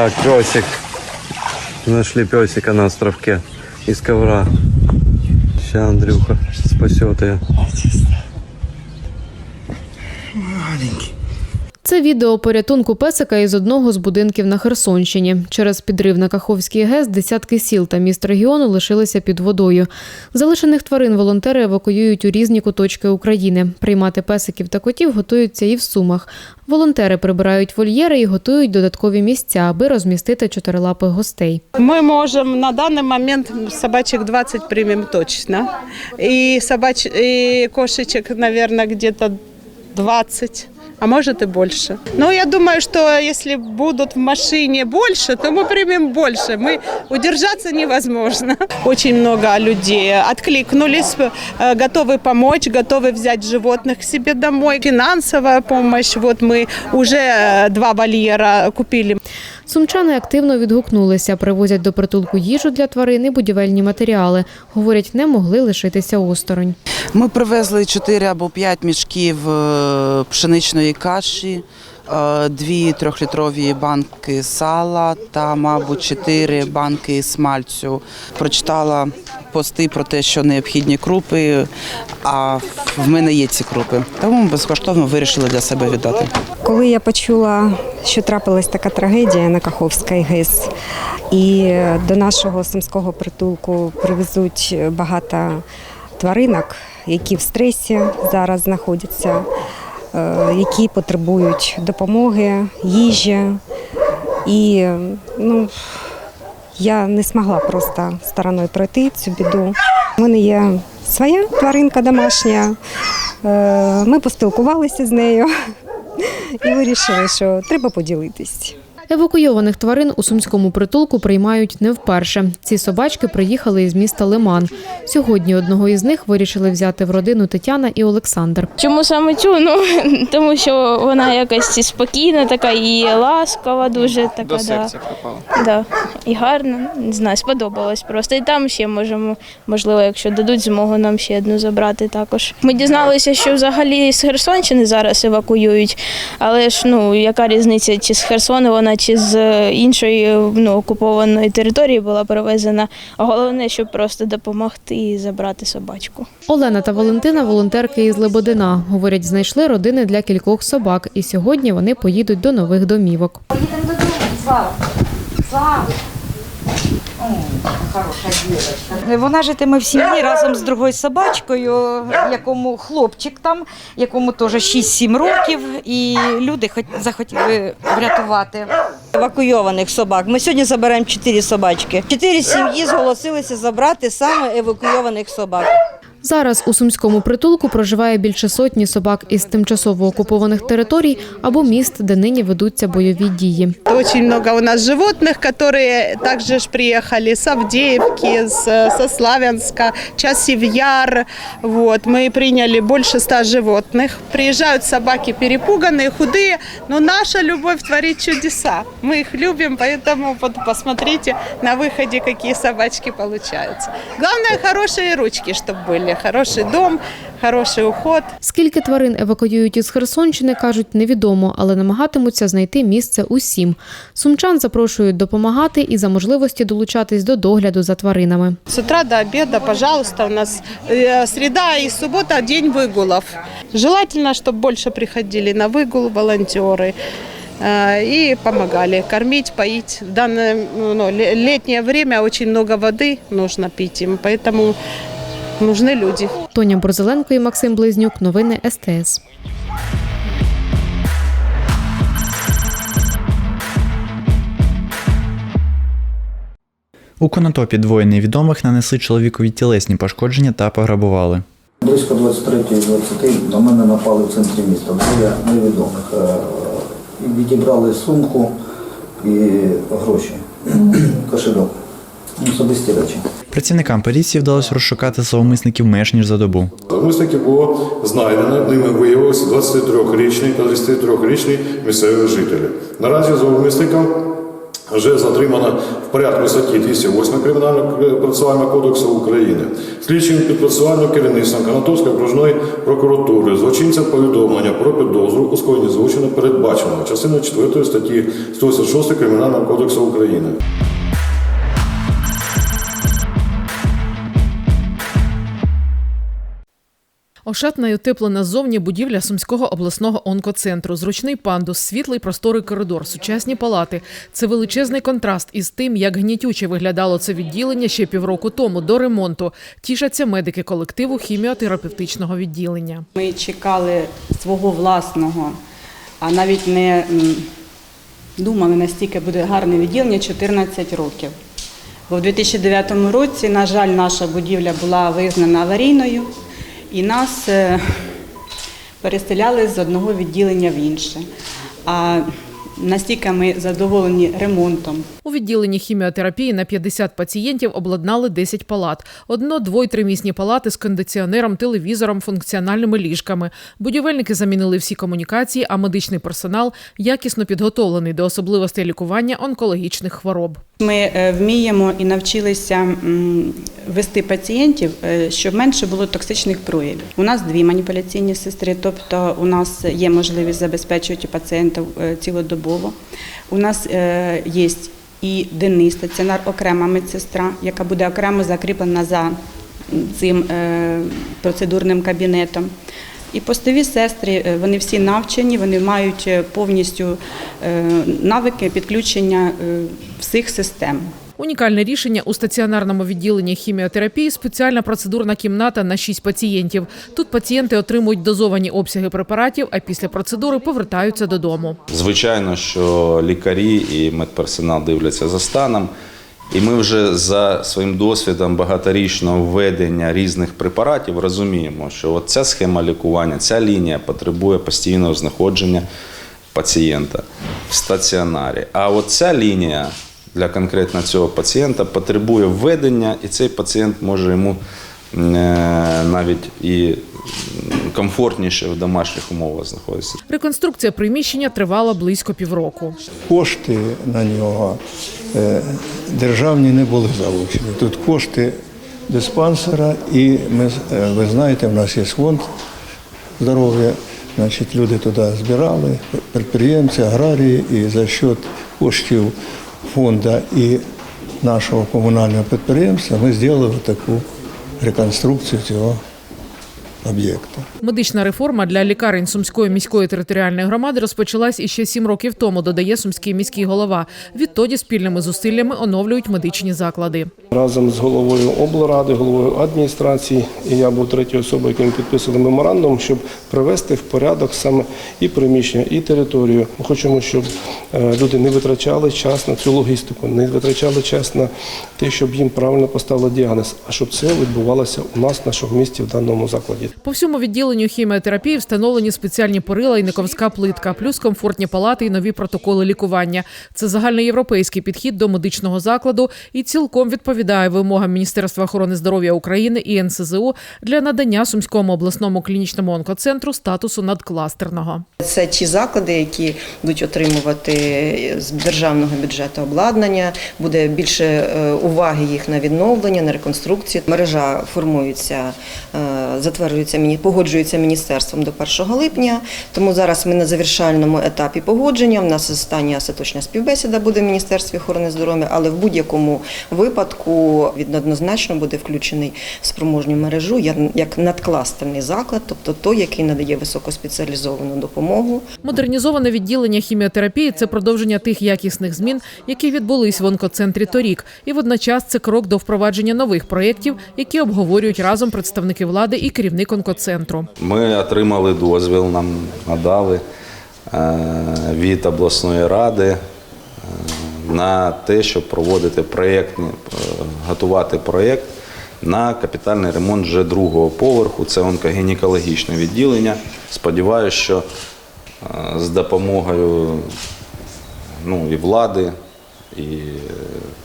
Так, песик. Нашли песика на островке из ковра. Сейчас Андрюха спасет ее. Це відео порятунку песика із одного з будинків на Херсонщині. Через підрив на Каховський ГЕС десятки сіл та міст регіону лишилися під водою. Залишених тварин волонтери евакуюють у різні куточки України. Приймати песиків та котів готуються і в Сумах. Волонтери прибирають вольєри і готують додаткові місця, аби розмістити чотирилапих гостей. Мы можем на данный момент собачек 20 примем точно. И, собач... и кошечек, наверное, где-то 20 А может и больше. Но я думаю, что если будут в машине больше, то мы примем больше. Мы удержаться невозможно. Очень много людей откликнулись, э, готовы помочь, готовы взять животных к себе домой. Финансовая помощь. Вот мы уже э, два вольера купили. Сумчани активно відгукнулися, привозять до притулку їжу для тварин і будівельні матеріали. Говорять, не могли лишитися осторонь. Ми привезли 4 або 5 мішків е, пшеничної каші, дві трьохлітрові банки сала та, мабуть, 4 банки смальцю. Прочитала пости про те, що необхідні крупи, а в мене є ці крупи. Тому безкоштовно вирішили для себе віддати. Коли я почула, що трапилась така трагедія на Каховській ГЕС, і до нашого сумського притулку привезуть багато тваринок, які в стресі зараз знаходяться, е, які потребують допомоги, їжі. І ну, я не змогла просто стороною пройти цю біду. У мене є своя тваринка домашня. Е, Ми поспілкувалися з нею і вирішили, що треба поділитись. Евакуйованих тварин у сумському притулку приймають не вперше. Ці собачки приїхали із міста Лиман. Сьогодні одного із них вирішили взяти в родину Тетяна і Олександр. Чому саме цю? Ну тому що вона якась спокійна, така і ласкава, дуже така. До да. серця припала. Да. І гарна, не знаю, сподобалось просто. І там ще можемо, можливо, якщо дадуть змогу нам ще одну забрати також. Ми дізналися, що взагалі з Херсонщини зараз евакуюють, але ж ну яка різниця, чи з Херсону вона, чи з іншої ну, окупованої території була перевезена. А головне, щоб просто допомогти і забрати собачку. Олена та Валентина волонтерки із Лебедина. Говорять, знайшли родини для кількох собак, і сьогодні вони поїдуть до нових домівок. Поїдемо до Слава. Вона житиме в сім'ї разом з другою собачкою, якому хлопчик там, якому теж 6-7 років, і люди хот- захотіли врятувати. Евакуйованих собак. Ми сьогодні заберемо чотири собачки. Чотири сім'ї зголосилися забрати саме евакуйованих собак. Зараз у сумському притулку проживає більше сотні собак із тимчасово окупованих територій або міст, де нині ведуться бойові дії. Очень много у нас животных, которые также ж приехали с Авдеевки, с, со Славянска, Часів Яр. Вот. Мы приняли больше ста животных. Приезжают собаки перепуганные, худые, но наша любовь творит чудеса. Мы их любим, поэтому вот посмотрите на выходе, какие собачки получаются. Главное, хорошие ручки, чтобы были, хороший дом, хороший уход. Скільки тварин евакуюють із Херсонщини, кажуть, невідомо, але намагатимуться знайти місце усім. Сумчан запрошують допомагати і за можливості долучатись до догляду за тваринами. С утра до обеда, пожалуйста, у нас э, среда и суббота день выгулов. Желательно, чтобы больше приходили на выгул волонтеры э, и помогали кормить, поить. В данное ну, ле- летнее время очень много воды нужно пить им, поэтому нужны люди. Тоня Борзеленко і Максим Близнюк. Новини СТС. У Конотопі двоє невідомих нанесли чоловікові тілесні пошкодження та пограбували. Близько 23.20 до мене напали в центрі міста. Двоє невідомих. Е, Відібрали сумку, і гроші, кошельок, особисті речі. Працівникам поліції вдалося розшукати зловмисників менш ніж за добу. Зловмисників було знайдено, ними виявилося 23-річний та 33-річний місцеві жителі. Наразі зловмисникам вже затримано в порядку статті 208 Кримінального процесуального кодексу України. Слідчим підпрацювальним керівництвом Канатовської окружної прокуратури злочинцям повідомлення про підозру у скоєнні злочину передбачено частиною 4 статті 186 Кримінального кодексу України. Ошатна й утеплена ззовні будівля Сумського обласного онкоцентру, зручний пандус, світлий просторий коридор, сучасні палати. Це величезний контраст із тим, як гнітюче виглядало це відділення ще півроку тому до ремонту. Тішаться медики колективу хіміотерапевтичного відділення. Ми чекали свого власного, а навіть не думали, настільки буде гарне відділення 14 років. Бо в 2009 році, на жаль, наша будівля була визнана аварійною, і нас перестеляли переселяли з одного відділення в інше. А настільки ми задоволені ремонтом, У відділенні хіміотерапії на 50 пацієнтів обладнали 10 палат. Одно, дво- й тримісні палати з кондиціонером, телевізором, функціональними ліжками. Будівельники замінили всі комунікації, а медичний персонал якісно підготовлений до особливостей лікування онкологічних хвороб. Ми е, вміємо і навчилися вести пацієнтів, е, щоб менше було токсичних проявів. У нас дві маніпуляційні сестри, тобто у нас є можливість забезпечувати пацієнтів е, цілодобово. У нас е, є і денний стаціонар, окрема медсестра, яка буде окремо закріплена за цим е, процедурним кабінетом. І постові сестри, е, вони всі навчені, вони мають повністю навики підключення всіх систем. Унікальне рішення у стаціонарному відділенні хіміотерапії спеціальна процедурна кімната на 6 пацієнтів. Тут пацієнти отримують дозовані обсяги препаратів, а після процедури повертаються додому. Звичайно, що лікарі і медперсонал дивляться за станом. І ми вже за своїм досвідом багаторічного введення різних препаратів розуміємо, що ця схема лікування, ця лінія потребує постійного знаходження пацієнта в стаціонарі. А от ця лінія для конкретно цього пацієнта потребує введення, і цей пацієнт може йому е, навіть і комфортніше в домашніх умовах знаходитися. Реконструкція приміщення тривала близько півроку. Кошти на нього е, державні не були залучені. Тут кошти диспансера, і ми, е, ви знаєте, в нас є фонд здоров'я. Значить, люди туди збирали, підприємці, аграрії, і за счет коштів фонду і нашого комунального підприємства ми зробили таку реконструкцію цього об'єкту. Медична реформа для лікарень Сумської міської територіальної громади розпочалась іще сім років тому, додає сумський міський голова. Відтоді спільними зусиллями оновлюють медичні заклади. Разом з головою облради, головою адміністрації, і я був третьою особою, яким підписали меморандум, щоб привести в порядок саме і приміщення, і територію. Ми хочемо, щоб е, люди не витрачали час на цю логістику, не витрачали час на те, щоб їм правильно поставили діагноз, а щоб це відбувалося у нас в нашому місті в даному закладі. По всьому відділенню хіміотерапії встановлені спеціальні порила і никовська плитка, плюс комфортні палати і нові протоколи лікування. Це загальноєвропейський підхід до медичного закладу і цілком відповідає вимогам Міністерства охорони здоров'я України і НСЗУ для надання Сумському обласному клінічному онкоцентру статусу надкластерного. Це ті заклади, які будуть отримувати з державного бюджету обладнання, буде більше е, уваги їх на відновлення, на реконструкцію. Мережа формується, е, затверджується, міні- погоджується міністерством до 1 липня. Тому зараз ми на завершальному етапі погодження. У нас остання остаточна співбесіда буде в Міністерстві охорони здоров'я, але в будь-якому випадку він однозначно буде включений в спроможню мережу як надкластерний заклад, тобто той, який надає високоспеціалізовану допомогу. Модернізоване відділення хіміотерапії це продовження тих якісних змін, які відбулись в онкоцентрі торік, і водночас це крок до впровадження нових проєктів, які обговорюють разом представники влади і керівник онкоцентру. Ми отримали дозвіл, нам надали е, від обласної ради е, на те, щоб проводити проєктні, е, готувати проєкт на капітальний ремонт вже другого поверху. Це онкогінекологічне відділення. Сподіваюся, що з допомогою ну, і влади, і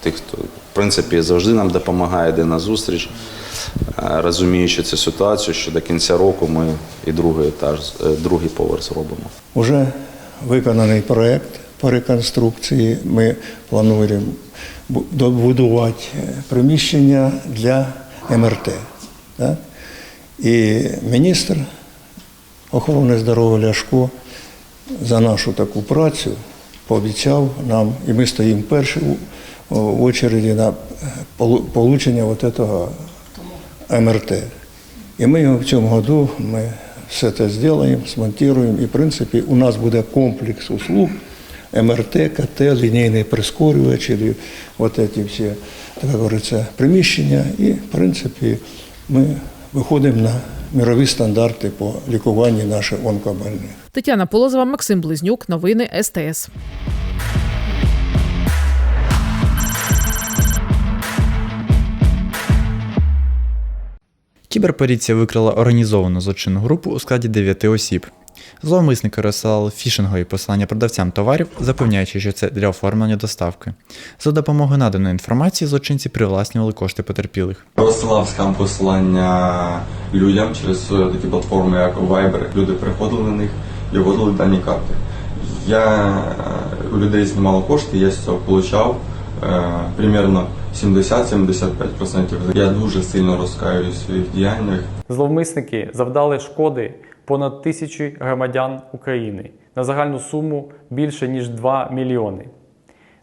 тих, хто в принципі завжди нам допомагає, йде на зустріч, розуміючи цю ситуацію, що до кінця року ми і другий етаж, е, другий поверх зробимо. Уже виконаний проєкт по реконструкції. Ми плануємо добудувати е, приміщення для МРТ. Так? І міністр охорони здоров'я Ляшко за нашу таку працю пообіцяв нам, і ми стоїмо перші в очереді на полу- получення вот этого МРТ. І ми в цьому году ми все це зробимо, смонтуємо. І в принципі у нас буде комплекс услуг МРТ, КТ, лінійний прискорювач, от ці всі, так говориться, приміщення. І в принципі ми виходимо на мирові стандарти по лікуванню наших онкобольних. Тетяна Полозова, Максим Близнюк. Новини СТС. Кіберполіція викрила організовану злочинну групу у складі 9 осіб. Зловмисники розсилали фішингові посилання продавцям товарів, запевняючи, що це для оформлення доставки. За допомогою наданої інформації злочинці привласнювали кошти потерпілих. Розсилав скам посилання людям через е, такі платформи, як Viber. Люди приходили на них і вводили дані карти. Я е, у людей знімав кошти, я з цього получав е, примерно 70-75%. Я дуже сильно розкаюсь в своїх діяннях. Зловмисники завдали шкоди понад тисячі громадян України на загальну суму більше ніж 2 мільйони.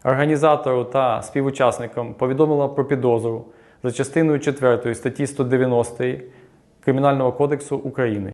Організатору та співучасникам повідомила про підозру за частиною 4 статті 190 Кримінального кодексу України.